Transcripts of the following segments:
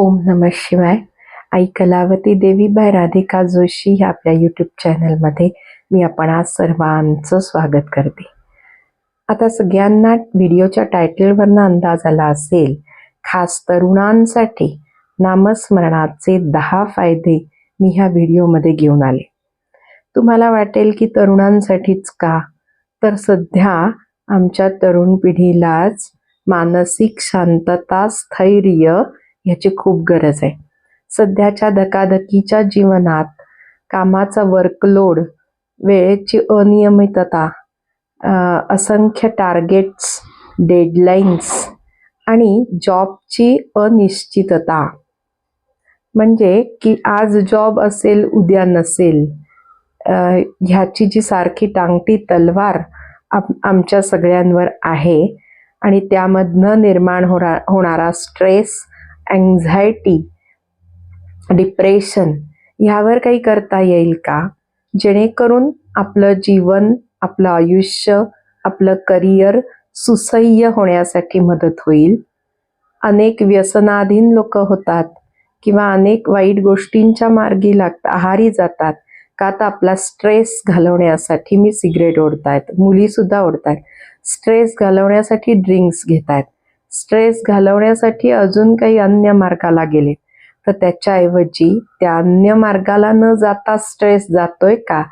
ओम नम शिवाय. आई कलावती देवी बाय राधिका जोशी ह्या आपल्या यूट्यूब चॅनलमध्ये मी आपण आज सर्वांचं स्वागत करते. आता सगळ्यांना व्हिडिओच्या टायटलवरनं अंदाज आला असेल खास तरुणांसाठी नामस्मरणाचे दहा फायदे मी ह्या व्हिडिओमध्ये घेऊन आले. तुम्हाला वाटेल की तरुणांसाठीच का? तर सध्या आमच्या तरुण पिढीलाच मानसिक शांतता स्थैर्य ह्याची खूप गरज आहे. सध्याच्या धकाधकीच्या जीवनात कामाचा वर्कलोड वेळेची अनियमितता असंख्य टार्गेट्स डेडलाईन्स आणि जॉबची अनिश्चितता. म्हणजे की आज जॉब असेल उद्या नसेल ह्याची जी सारखी टांगती तलवार आप आमच्या सगळ्यांवर आहे आणि त्यामधनं निर्माण होणार होणारा स्ट्रेस अँझायटी डिप्रेशन ह्यावर काही करता येईल का? जेणेकरून आपलं जीवन आपलं आयुष्य आपलं करिअर सुसह्य होण्यासाठी मदत होईल. अनेक व्यसनाधीन लोक होतात किंवा अनेक वाईट गोष्टींच्या मार्गी लागत आहारी जातात. का तर आपला स्ट्रेस घालवण्यासाठी मी सिगरेट ओढतायत मुलीसुद्धा ओढतायत. स्ट्रेस घालवण्यासाठी ड्रिंक्स घेत आहेत स्ट्रेस घालवण्यासाठी अजून काही अन्य मार्गाला गेले. तर त्याच्याऐवजी त्या अन्य मार्गाला न जाता स्ट्रेस जातोय का?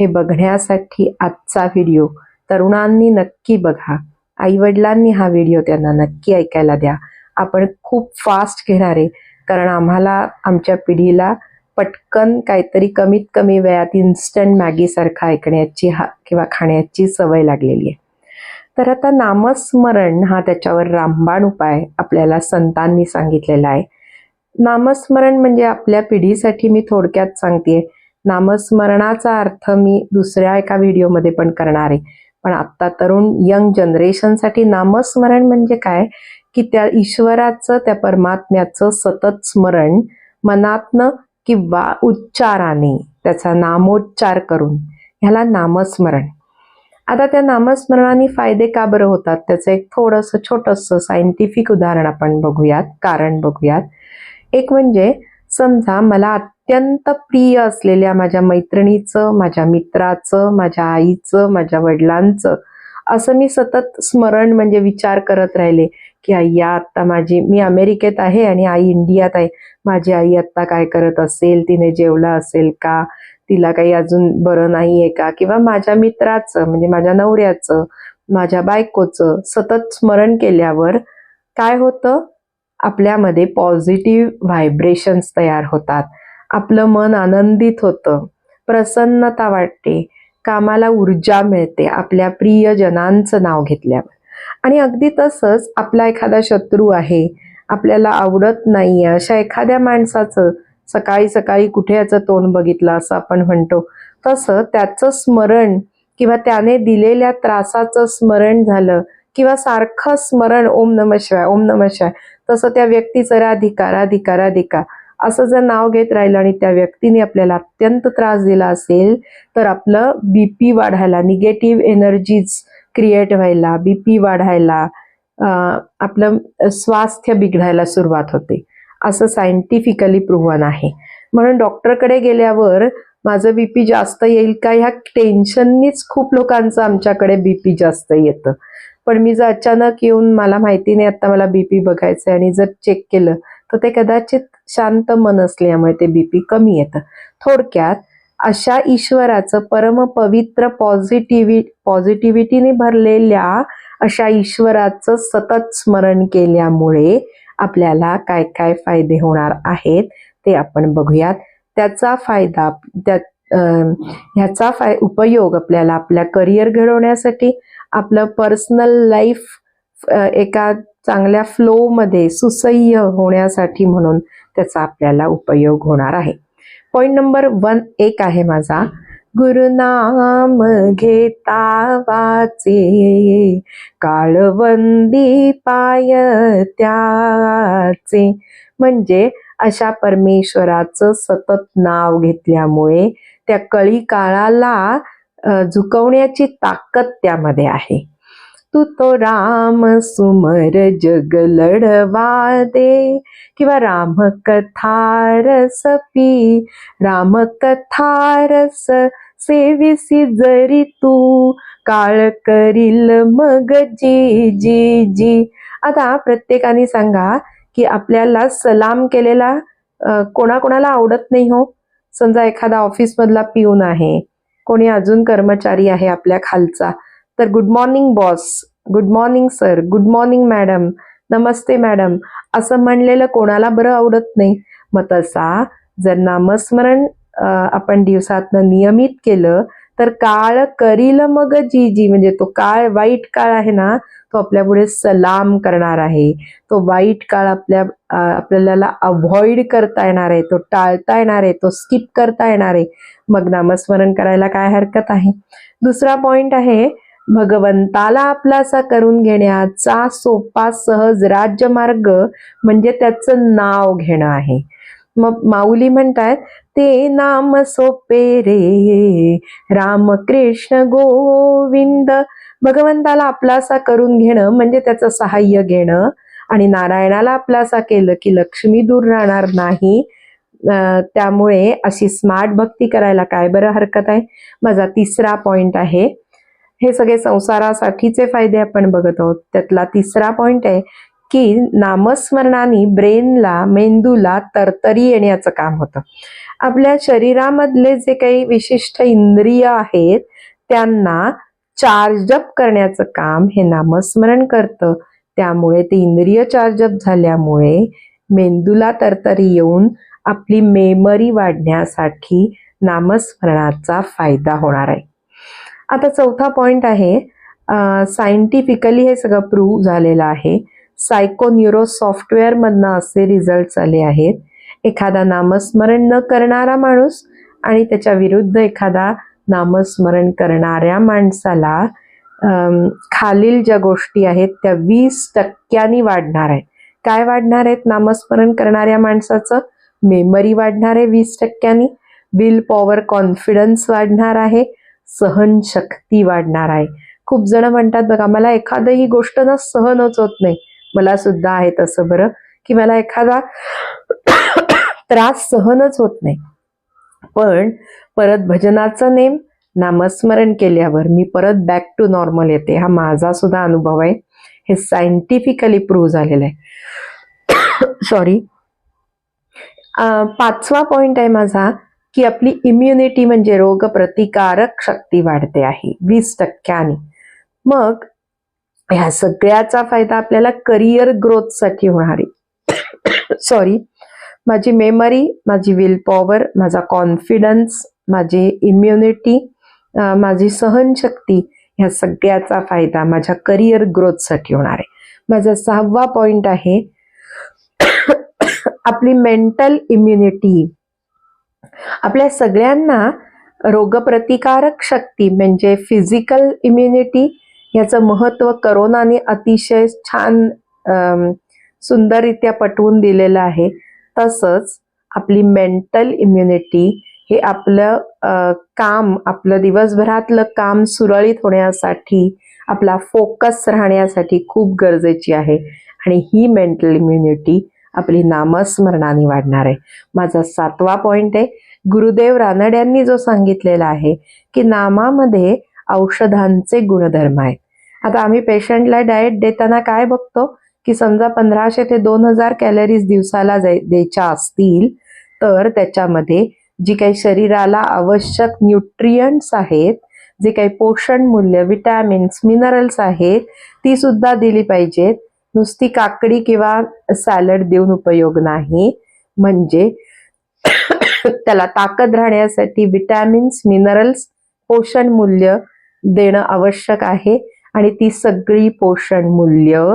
हे बघण्यासाठी आजचा व्हिडिओ तरुणांनी नक्की बघा. आईवडिलांनी हा व्हिडिओ त्यांना नक्की ऐकायला द्या. आपण खूप फास्ट घेणार आहे. कारण आम्हाला आमच्या पिढीला पटकन काहीतरी कमीत कमी वेळात इन्स्टंट मॅगीसारखं ऐकण्याची हा किंवा खाण्याची सवय लागलेली आहे. तर आता नामस्मरण हा त्याच्यावर रामबाण उपाय आपल्याला संतांनी सांगितलेला आहे. नामस्मरण म्हणजे आपल्या पिढीसाठी मी थोडक्यात सांगते. नामस्मरणाचा अर्थ मी दुसऱ्या एका व्हिडिओमध्ये पण करणार आहे. पण आत्ता तरुण यंग जनरेशनसाठी नामस्मरण म्हणजे काय? की त्या ईश्वराचं त्या परमात्म्याचं सतत स्मरण मनातनं किंवा उच्चाराने त्याचा नामोच्चार करून ह्याला नामस्मरण आता त्या नामस्मरणाने फायदे का बरं होतात? त्याचं एक थोडंसं छोटंसं सायंटिफिक उदाहरण आपण बघूयात कारण बघूयात. एक म्हणजे समजा मला अत्यंत प्रिय असलेल्या माझ्या मैत्रिणीचं माझ्या मित्राचं माझ्या आईचं माझ्या वडिलांचं असं मी सतत स्मरण म्हणजे विचार करत राहिले की आई आत्ता माझी मी अमेरिकेत आहे आणि आई इंडियात आहे. माझी आई आत्ता काय करत असेल? तिने जेवलं असेल का? तिला काही अजून बरं नाही आहे का? किंवा माझ्या मित्राचं म्हणजे माझ्या नवऱ्याचं माझ्या बायकोचं सतत स्मरण केल्यावर काय होतं? आपल्यामध्ये पॉझिटिव्ह व्हायब्रेशन्स तयार होतात. आपलं मन आनंदित होतं. प्रसन्नता वाटते. कामाला ऊर्जा मिळते. आपल्या प्रियजनांचं नाव घेतल्यावर. आणि अगदी तसंच आपला एखादा शत्रू आहे आपल्याला आवडत नाही अशा एखाद्या माणसाचं सकाळी सकाळी कुठे याचं तोंड बघितलं असं आपण म्हणतो. तसं त्याचं स्मरण किंवा त्याने दिलेल्या त्रासाचं स्मरण झालं किंवा सारखं स्मरण ओम नम शिवाय ओम नम शिवाय तसं त्या व्यक्तीचं राधिका राधिका राधिका असं जर नाव घेत राहिलं आणि त्या व्यक्तीने आपल्याला अत्यंत त्रास दिला असेल तर आपलं बीपी वाढायला निगेटिव्ह एनर्जीज क्रिएट व्हायला बीपी वाढायला आपलं स्वास्थ्य बिघडायला सुरुवात होते. असं सायंटिफिकली प्रूव्हन आहे. म्हणून डॉक्टरकडे गेल्यावर माझं बीपी जास्त येईल का? ह्या टेन्शननीच खूप लोकांचं आमच्याकडे बीपी जास्त येतं. पण मी जर अचानक येऊन मला माहिती नाही आता मला बीपी बघायचं आणि जर चेक केलं तर ते कदाचित शांत मन असल्यामुळे ते बीपी कमी येतं. थोडक्यात अशा ईश्वराचं परम पवित्र पॉझिटिव्हि पॉझिटिव्हिटीने भरलेल्या अशा ईश्वराचं सतत स्मरण केल्यामुळे आपल्याला काय काय फायदे होणार आहेत ते आपण बघूयात. त्याचा फायदा त्या ह्याचा फाय उपयोग आपल्याला आपल्या करिअर घडवण्यासाठी आपलं पर्सनल लाईफ एका चांगल्या फ्लोमध्ये सुसह्य होण्यासाठी म्हणून त्याचा आपल्याला उपयोग होणार आहे. पॉईंट नंबर वन एक आहे माझा. गुरुनाम घेता वाचे. काळवंदी पाय त्याचे. म्हणजे अशा परमेश्वराचं सतत नाव घेतल्यामुळे त्या कळी काळाला झुकवण्याची ताकद त्यामध्ये आहे. तू तो राम सुमर जग लढवा दे. किंवा राम कथा रस पी राम रस सेविसी जरी तू काळ करील मग जी जी जी. आता प्रत्येकाने सांगा की आपल्याला सलाम केलेला कोणाकोणाला आवडत नाही हो? समजा एखादा ऑफिसमधला पिऊन आहे कोणी अजून कर्मचारी आहे आपल्या खालचा तर good morning boss good morning sir good morning madam नमस्ते मॅडम असं म्हणलेलं कोणाला बरं आवडत नाही? मग तसा जर नामस्मरण आपण दिवसातनं नियमित केलं तर काळ करील मग जी जी म्हणजे तो काळ वाईट काळ आहे ना तो आपल्या पुढे सलाम करणार आहे. तो वाईट काळ आपल्या आपल्याला अवॉइड करता येणार आहे तो टाळता येणार आहे तो स्किप करता येणार आहे. मग नामस्मरण करायला काय हरकत आहे? दुसरा पॉइंट आहे भगवंताला आपलासा करून घेण्याचा सोपा सहज राज्यमार्ग म्हणजे त्याचं नाव घेणं आहे. मग माऊली म्हणतायत ते नाम सोपे रे. राम कृष्ण गोविंद. भगवंताला आपलासा करून घेणं म्हणजे त्याचं सहाय्य घेणं. आणि नारायणाला आपलासा केलं की लक्ष्मी दूर राहणार नाही. त्यामुळे अशी स्मार्ट भक्ती करायला काय बरं हरकत आहे? माझा तिसरा पॉइंट आहे. हे सगळे संसारासाठीचे फायदे आपण बघत आहोत. त्यातला तिसरा पॉइंट आहे की नामस्मरणाने ब्रेनला मेंदूला तरतरी येण्याचं काम होतं. आपल्या शरीरामधले जे काही विशिष्ट इंद्रिय आहेत त्यांना चार्जअप करण्याचं काम हे नामस्मरण करतं. त्यामुळे ते इंद्रिय चार्जअप झाल्यामुळे मेंदूला तरतरी येऊन आपली मेमरी वाढण्यासाठी नामस्मरणाचा फायदा होणार आहे. आता चौथा पॉइंट आहे सायंटिफिकली हे सगळं प्रूव्ह झालेलं आहे. सायको न्यूरो सॉफ्टवेअरमधनं असे रिझल्ट आले आहेत. एखादा नामस्मरण न करणारा माणूस आणि त्याच्या विरुद्ध एखादा नामस्मरण करणाऱ्या माणसाला खालील ज्या गोष्टी आहेत त्या वीस टक्क्यांनी वाढणार आहे. काय वाढणार आहेत नामस्मरण करणाऱ्या माणसाचं? मेमरी वाढणार आहे वीस टक्क्यांनी. विल पॉवर कॉन्फिडन्स वाढणार आहे. सहनशक्ती वाढणार आहे. खूप जण म्हणतात बघा मला एखादं ही गोष्ट ना सहनच होत नाही. मला सुद्धा आहे तसं बरं. की मला एखादा त्रास सहनच होत नाही. पण परत भजनाचं नेम नामस्मरण केल्यावर मी परत बॅक टू नॉर्मल येते. हा माझा सुद्धा अनुभव आहे. हे सायंटिफिकली प्रूव्ह झालेलं आहे. सॉरी पाचवा पॉइंट आहे माझा की आपली इम्युनिटी म्हणजे रोग प्रतिकारक शक्ती वाढते आहे. वीस टक्क्यांनी. मग ह्या सगळ्याचा फायदा आपल्याला करिअर ग्रोथसाठी होणार आहे. सॉरी माझी मेमरी माझी विल पॉवर माझा कॉन्फिडन्स माझी इम्युनिटी माझी सहनशक्ती ह्या सगळ्याचा फायदा माझ्या करिअर ग्रोथसाठी होणार आहे. माझा सहावा पॉइंट आहे आपली मेंटल इम्युनिटी आपल्या सगळ्यांना रोगप्रतिकारक शक्ती म्हणजे फिजिकल इम्युनिटी याचं महत्त्व करोनाने अतिशय छान सुंदररित्या पटवून दिलेलं आहे. तसंच आपली मेंटल इम्युनिटी हे आपलं काम आपलं दिवसभरातलं काम सुरळीत होण्यासाठी आपला फोकस राहण्यासाठी खूप गरजेची आहे. आणि ही मेंटल इम्युनिटी आपली नामस्मरणाने वाढणार आहे. माझा सातवा पॉइंट आहे. गुरुदेव रानड यांनी जो सांगितलेला आहे की नामामध्ये औषधांचे गुणधर्म आहेत. आता आम्ही पेशंटला डाएट देताना काय बघतो? की समजा पंधराशे ते दोन हजार कॅलरीज दिवसाला जाय- द्यायच्या असतील तर त्याच्यामध्ये जी काही शरीराला आवश्यक न्यूट्रियंट्स आहेत जे काही पोषण मूल्य विटॅमिन्स मिनरल्स आहेत ती सुद्धा दिली पाहिजेत. नुसती काकडी किंवा सॅलड देऊन उपयोग नाही. म्हणजे त्याला ताकद राहण्यासाठी विटॅमिन्स मिनरल्स पोषण मूल्य देणं आवश्यक आहे. आणि ती सगळी पोषण मूल्य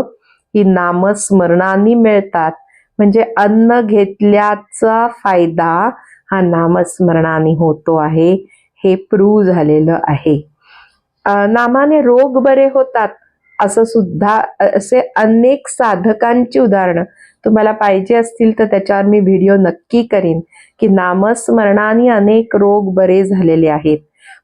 ही नामस्मरणाने मिळतात. म्हणजे अन्न घेतल्याचा फायदा हा नामस्मरणाने होतो आहे. हे प्रूव्ह झालेलं आहे. नामाने रोग बरे होतात. असं सुद्धा असे अनेक साधकांची उदाहरणं. तुम्हाला पाहिजे असतील तर त्याच्यावर मी व्हिडिओ नक्की करीन की नामस्मरणाने अनेक रोग बरे झालेले आहेत.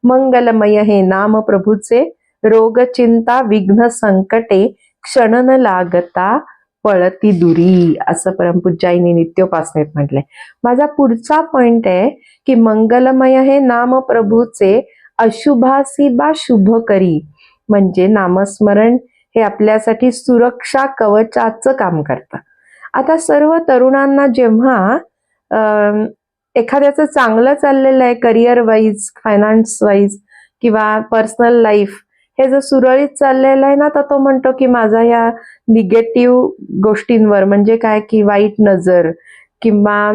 मंगलमय हे नाम प्रभूचे रोग चिंता विघ्न संकटे क्षण न लागता पळती दुरी असं परमपूज्याईने नित्योपासनेत म्हटलंय. माझा पुढचा पॉइंट आहे की मंगलमय हे नाम प्रभूचे अशुभासी बा शुभ करी म्हणजे नामस्मरण हे आपल्यासाठी सुरक्षा कवचाचं काम करतं. आता सर्व तरुणांना जेव्हा एखाद्याचं चांगलं चाललेलं आहे करिअर वाईज फायनान्स वाईज किंवा पर्सनल लाईफ हे जर सुरळीत चाललेलं आहे ना तर तो म्हणतो की माझा या निगेटिव्ह गोष्टींवर म्हणजे काय की वाईट नजर किंवा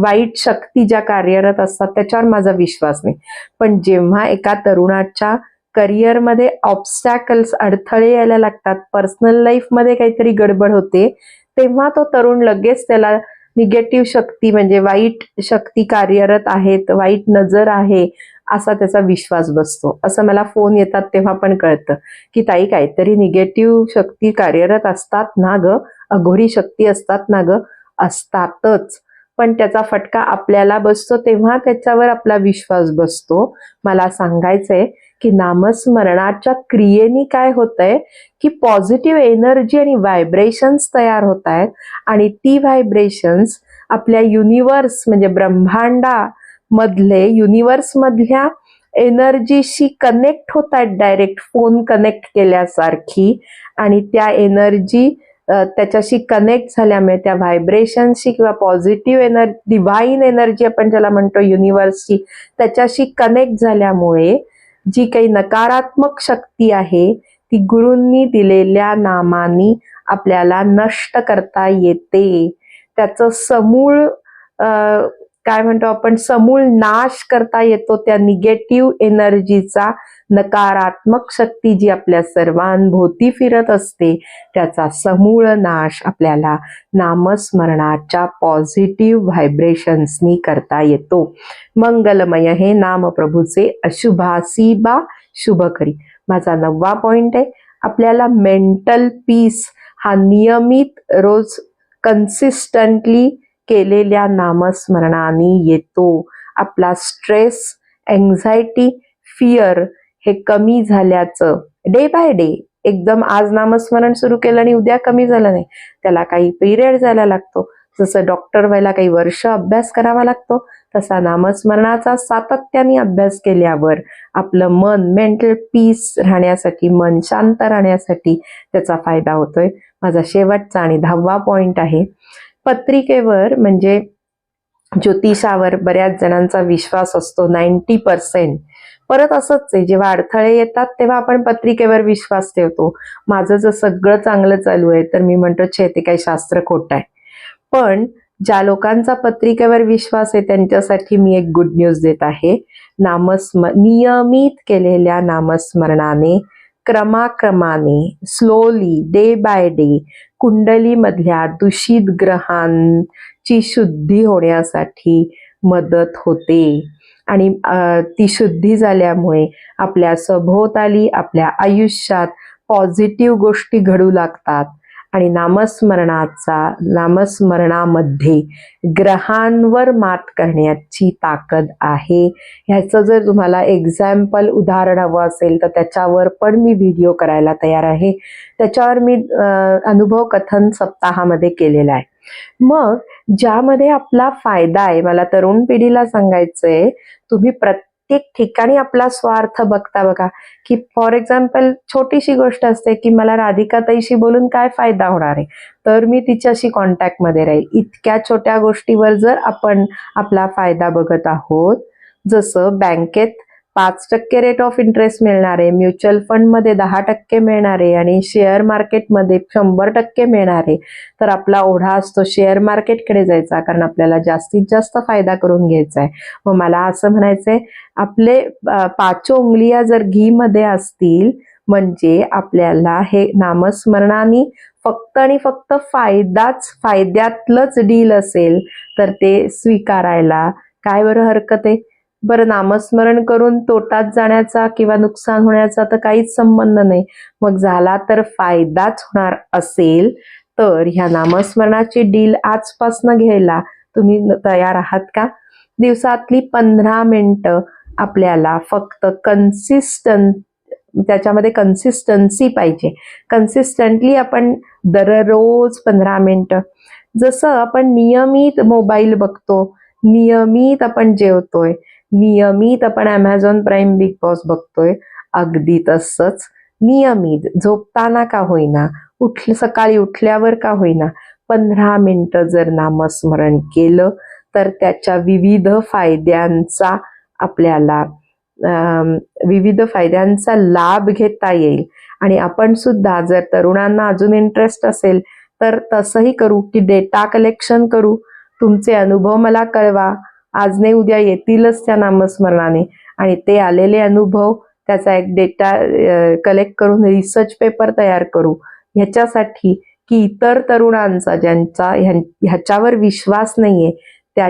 वाईट शक्ती ज्या कार्यरत असतात त्याच्यावर माझा विश्वास नाही. पण जेव्हा एका तरुणाच्या करिअरमध्ये ऑब्स्टॅकल्स अडथळे यायला लागतात पर्सनल लाईफमध्ये काहीतरी गडबड होते तेव्हा तो तरुण लगेच त्याला निगेटिव्ह शक्ती म्हणजे वाईट शक्ती कार्यरत आहेत वाईट नजर आहे असा त्याचा विश्वास बसतो. असं मला फोन येतात तेव्हा पण कळतं की ताई काहीतरी निगेटिव्ह शक्ती कार्यरत असतात ना ग? अघोरी शक्ती असतात ना ग? असतातच. पण त्याचा फटका आपल्याला बसतो तेव्हा त्याच्यावर आपला विश्वास बसतो. मला सांगायचंय की नामस्मरणाच्या क्रियेनी काय होतंय की पॉझिटिव्ह एनर्जी आणि व्हायब्रेशन्स तयार होत आहेत आणि ती व्हायब्रेशन्स आपल्या युनिवर्स म्हणजे ब्रह्मांडा मधले युनिवर्स मधल्या एनर्जीशी कनेक्ट होत आहेत डायरेक्ट फोन कनेक्ट केल्यासारखी आणि त्या एनर्जी त्याच्याशी कनेक्ट झाल्यामुळे त्या व्हायब्रेशनशी किंवा पॉझिटिव्ह एनर्जी डिव्हाइन एनर्जी आपण ज्याला म्हणतो युनिवर्सची त्याच्याशी कनेक्ट झाल्यामुळे जी काही नकारात्मक शक्ती आहे ती गुरूंनी दिलेल्या नामानी आपल्याला नष्ट करता येते. त्याचं समूळ काय म्हणतो आपण समूळ नाश करता येतो त्या निगेटिव्ह एनर्जीचा नकारात्मक शक्ती जी आपल्या सर्वांभोवती फिरत असते त्याचा समूळ नाश आपल्याला नामस्मरणाच्या पॉझिटिव्ह व्हायब्रेशन्सनी करता येतो. मंगलमय हे नाम प्रभूचे अशुभासी बा शुभकरी. माझा नववा पॉइंट आहे. आपल्याला मेंटल पीस हा नियमित रोज कन्सिस्टंटली केलेल्या नामस्मरणाने येतो. आपला स्ट्रेस एन्झायटी फिअर हे कमी झाल्याचं. डे बाय डे एकदम आज नामस्मरण सुरू केलं आणि उद्या कमी झालं नाही. त्याला काही पिरियड जायला लागतो. जसं डॉक्टर व्हायला काही वर्ष अभ्यास करावा लागतो तसा नामस्मरणाचा सातत्याने अभ्यास केल्यावर आपलं मन मेंटल पीस राहण्यासाठी मन शांत राहण्यासाठी त्याचा फायदा होतोय. माझा शेवटचा आणि दहावा पॉइंट आहे. पत्रिकेवर म्हणजे ज्योतिषावर बऱ्याच जणांचा विश्वास असतो नाईन्टी पर्सेंट परत असंच आहे जेव्हा अडथळे येतात तेव्हा आपण पत्रिकेवर विश्वास ठेवतो. माझं जर सगळं चांगलं चालू आहे तर मी म्हणतो छे ते काही शास्त्र खोटं आहे. पण ज्या लोकांचा पत्रिकेवर विश्वास आहे त्यांच्यासाठी मी एक गुड न्यूज देत आहे. नामस्म नियमित केलेल्या नामस्मरणाने क्रमाक्रमाने स्लोली डे बाय डे कुंडलीमधल्या दूषित ग्रहांची शुद्धी होण्यासाठी मदत होते. आणि ती शुद्धी झाल्यामुळे आपल्या सभोवताली आपल्या आयुष्यात पॉझिटिव्ह गोष्टी घडू लागतात. आणि नामस्मरणाचा नामस्मरणामध्ये ग्रहांवर मात करण्याची ताकद आहे. ह्याचं जर तुम्हाला एक्झाम्पल उदाहरण हवं असेल तर त्याच्यावर पण मी व्हिडिओ करायला तयार आहे. त्याच्यावर मी अनुभव कथन सप्ताहामध्ये केलेला आहे. मग ज्यामध्ये आपला फायदा आहे मला तरुण पिढीला सांगायचं आहे तुम्ही प्रत्येक ठिकाणी आपला स्वार्थ बघता बघा. की फॉर एक्झाम्पल छोटीशी गोष्ट असते की मला राधिका ताईशी बोलून काय फायदा होणार आहे? तर मी तिच्याशी कॉन्टॅक्टमध्ये राहील. इतक्या छोट्या गोष्टीवर जर आपण आपला फायदा बघत आहोत जसं बँकेत पाच टक्के रेट ऑफ इंटरेस्ट मिळणार आहे. म्युच्युअल फंडमध्ये दहा टक्के मिळणार आहे आणि शेअर मार्केटमध्ये शंभर टक्के मिळणार आहे. तर आपला ओढा असतो शेअर मार्केटकडे जायचा कारण आपल्याला जास्तीत जास्त फायदा करून घ्यायचा आहे. मग मला असं म्हणायचंय आपले पाच पाचो उंगलिया जर घी मध्ये असतील म्हणजे आपल्याला हे नामस्मरणाने फक्त आणि फक्त फायदाच फायद्यातलंच डील असेल तर ते स्वीकारायला काय बरं हरकत आहे? बरं नामस्मरण करून तोटात जाण्याचा किंवा नुकसान होण्याचा तर काहीच संबंध नाही. मग झाला तर फायदाच होणार असेल. तर ह्या नामस्मरणाची डील आजपासनं घ्यायला तुम्ही तयार आहात का? दिवसातली पंधरा मिनटं आपल्याला फक्त कन्सिस्टंट त्याच्यामध्ये कन्सिस्टन्सी पाहिजे. कन्सिस्टंटली आपण दररोज पंधरा मिनटं. जसं आपण नियमित मोबाईल बघतो नियमित आपण जेवतोय नियमित आपण अमेझॉन प्राईम बिग बॉस बघतोय. अगदी तसंच. नियमित. झोपताना का होईना? उठ सकाळी उठल्यावर का होईना? पंधरा मिनटं जर नामस्मरण केलं तर त्याच्या विविध फायद्यांचा आपल्याला विविध फायद्यांचा लाभ घेता येईल. आणि आपण सुद्धा जर तरुणांना अजून इंटरेस्ट असेल तर तसंही करू की डेटा कलेक्शन करू. तुमचे अनुभव मला कळवा. आज नाही उद्या येतीलच त्या नामस्मरणाने. आणि ते आलेले अनुभव त्याचा एक डेटा कलेक्ट करून रिसर्च पेपर तयार करू. ह्याच्यासाठी की इतर तरुणांचा ज्यांचा ह्याच्यावर विश्वास नाहीये त्या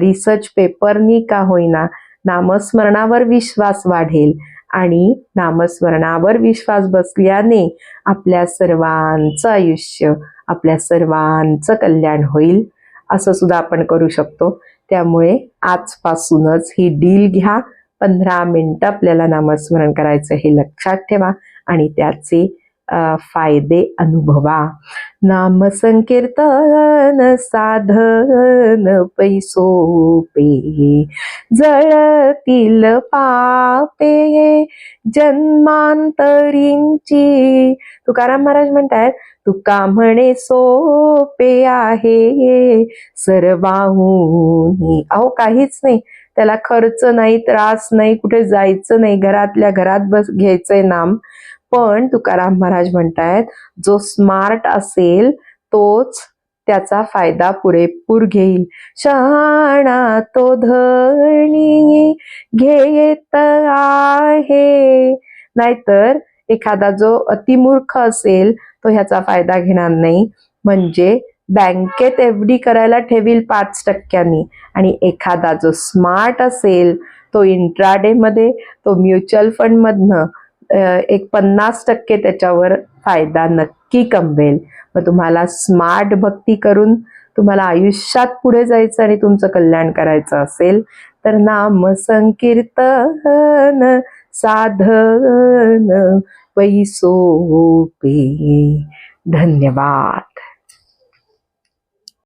रिसर्च पेपरनी का होईना नामस्मरणावर विश्वास वाढेल. आणि नामस्मरणावर विश्वास बसल्याने आपल्या सर्वांचं आयुष्य आपल्या सर्वांचं कल्याण होईल असं सुद्धा आपण करू शकतो. त्यामुळे आजपासूनच ही डील घ्या. पंधरा मिनिटं आपल्याला नामस्मरण करायचं हे लक्षात ठेवा. आणि त्याचे फायदे अनुभवा. नाम संकीर्तन साधन पैसोपे. जळतील पापे जन्मांतरींची. तुकाराम महाराज म्हणतात तुका म्हणे सोपे आहे सर्वाहून. अहो काहीच नाही. त्याला खर्च नाही त्रास नाही कुठे जायचं नाही घरातल्या घरात बस घ्यायचंय नाम. पण तुकाराम महाराज म्हणतायत जो स्मार्ट असेल तोच त्याचा फायदा पुरेपूर घेईल. शहाणा तो धणी घेत आहे. नाहीतर एखादा जो अतिमूर्ख असेल तो ह्याचा फायदा घेणार नाही. म्हणजे बँकेत एफ डी करायला ठेवील पाच टक्क्यांनी. आणि एखादा जो स्मार्ट असेल तो इंट्राडे मध्ये तो म्युच्युअल फंड मधनं एक पन्नास टक्के त्याच्यावर फायदा नक्की कमवेल. मग तुम्हाला स्मार्ट भक्ती करून तुम्हाला आयुष्यात पुढे जायचं आणि तुमचं कल्याण करायचं असेल तर नाम संकीर्तन साधन पैसोपे धन्यवाद.